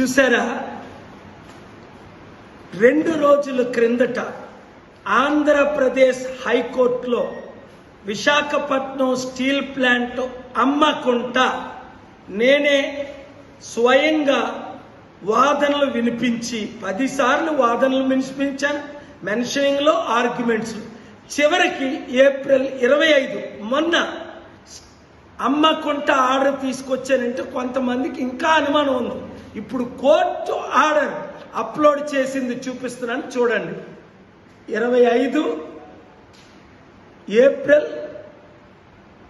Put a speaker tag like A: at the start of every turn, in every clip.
A: చూసారా? రెండు రోజుల క్రిందట ఆంధ్రప్రదేశ్ హైకోర్టులో విశాఖపట్నం స్టీల్ ప్లాంట్ అమ్మకుంటా నేనే స్వయంగా వాదనలు వినిపించి పదిసార్లు వాదనలు వినిపించాను. మెన్షనింగ్లో ఆర్గ్యుమెంట్స్. చివరికి ఏప్రిల్ ఇరవై ఐదు మొన్న అమ్మకుంట ఆర్డర్ తీసుకొచ్చానంటే కొంతమందికి ఇంకా అనుమానం ఉంది. ఇప్పుడు కోర్టు ఆర్డర్ అప్లోడ్ చేసింది చూపిస్తున్నాను చూడండి. ఇరవై ఐదు ఏప్రిల్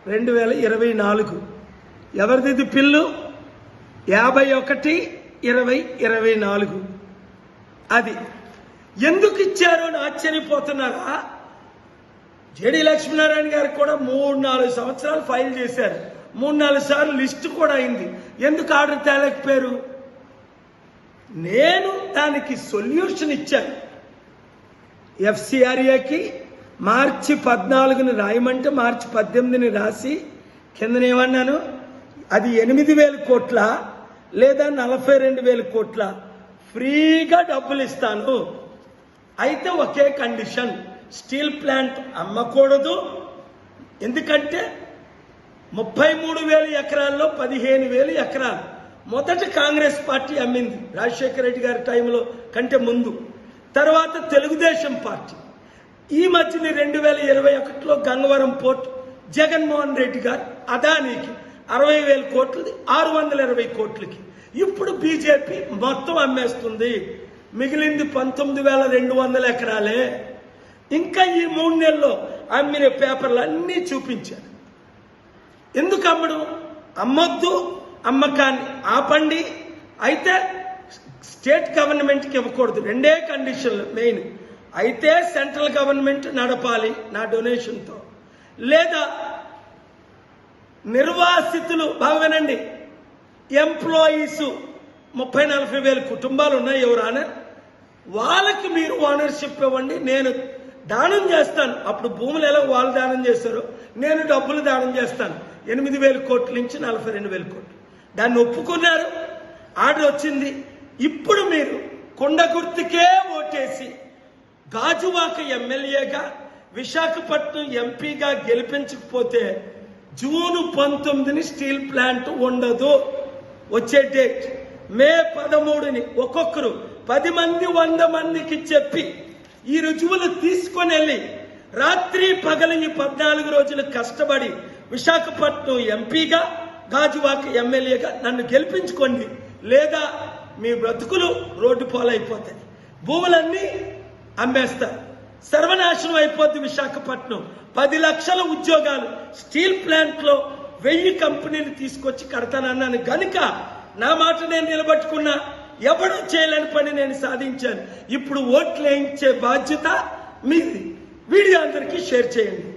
A: రెండు వేల ఇరవై నాలుగు. ఎవరిది పిల్లు? యాభై ఒకటి ఇరవై ఇరవై నాలుగు. అది. ఎందుకు ఇచ్చారు అని ఆశ్చర్యపోతున్నారా? జేడి లక్ష్మీనారాయణ గారు కూడా మూడు నాలుగు సంవత్సరాలు ఫైల్ చేశారు. మూడు నాలుగు సార్లు లిస్టు కూడా అయింది. ఎందుకు ఆర్డర్ తేలేకపోయారు? నేను దానికి సొల్యూషన్ ఇచ్చాను. ఎఫ్సిఆర్ఏకి మార్చి పద్నాలుగుని రాయమంటే మార్చి పద్దెనిమిదిని రాసి కిందనేమన్నాను అది ఎనిమిది వేల కోట్ల లేదా నలభై రెండు వేల కోట్ల ఫ్రీగా డబ్బులు ఇస్తాను. అయితే ఒకే కండిషన్ స్టీల్ ప్లాంట్ అమ్మకూడదు. ఎందుకంటే ముప్పై మూడు వేల ఎకరాల్లో పదిహేను వేలు ఎకరాలు. మొదట కాంగ్రెస్ పార్టీ అమ్మింది రాజశేఖర రెడ్డి గారి టైంలో కంటే ముందు. తర్వాత తెలుగుదేశం పార్టీ. ఈ మధ్యన రెండు వేల ఇరవై ఒకటిలో గంగవరం పోర్ట్ జగన్మోహన్ రెడ్డి గారు అదానికి అరవై వేల కోట్లది ఆరు వందల ఇరవై కోట్లకి. ఇప్పుడు బీజేపీ మొత్తం అమ్మేస్తుంది. మిగిలింది పంతొమ్మిది వేల రెండు వందల ఎకరాలే. ఇంకా ఈ మూడు నెలల్లో అమ్మిన పేపర్లు అన్నీ చూపించారు. ఎందుకు అమ్మడం? అమ్మొద్దు అమ్మకాన్ని ఆపండి. అయితే స్టేట్ గవర్నమెంట్కి ఇవ్వకూడదు. రెండే కండిషన్లు మెయిన్. అయితే సెంట్రల్ గవర్నమెంట్ నడపాలి నా డొనేషన్తో. లేదా నిర్వాసితులు బాగా వినండి. ఎంప్లాయీస్ ముప్పై నలభై వేల కుటుంబాలు ఉన్నాయి ఎవరానే వాళ్ళకి మీరు ఓనర్షిప్ ఇవ్వండి. నేను దానం చేస్తాను. అప్పుడు భూములు ఎలా వాళ్ళు దానం చేశారో నేను డబ్బులు దానం చేస్తాను. ఎనిమిది వేల కోట్ల నుంచి నలభై రెండు వేల కోట్లు. దాన్ని ఒప్పుకున్నారు. ఆర్డర్ వచ్చింది. ఇప్పుడు మీరు కొండ గుర్తుకే ఓటేసి గాజువాక ఎమ్మెల్యేగా విశాఖపట్నం ఎంపీగా గెలిపించకపోతే జూన్ పంతొమ్మిదిని స్టీల్ ప్లాంట్ ఉండదు. వచ్చే డేట్ మే పదమూడుని ఒక్కొక్కరు పది మంది వంద మందికి చెప్పి ఈ రుజువులు తీసుకొని వెళ్ళి రాత్రి పగలు ఈ పద్నాలుగు రోజులు కష్టపడి విశాఖపట్నం ఎంపీగా గాజువాక ఎమ్మెల్యేగా నన్ను గెలిపించుకోండి. లేదా మీ బ్రతుకులు రోడ్డు పాలైపోతాయి. భూములన్నీ అమ్మేస్తారు. సర్వనాశనం అయిపోద్ది విశాఖపట్నం. పది లక్షల ఉద్యోగాలు స్టీల్ ప్లాంట్లో వెయ్యి కంపెనీలు తీసుకొచ్చి కడతానన్నాను. గనుక నా మాట నేను నిలబట్టుకున్నా. ఎవడు చేయలేని పని నేను సాధించాను. ఇప్పుడు ఓట్లు వేయించే బాధ్యత మీది. వీడియో అందరికీ షేర్ చేయండి.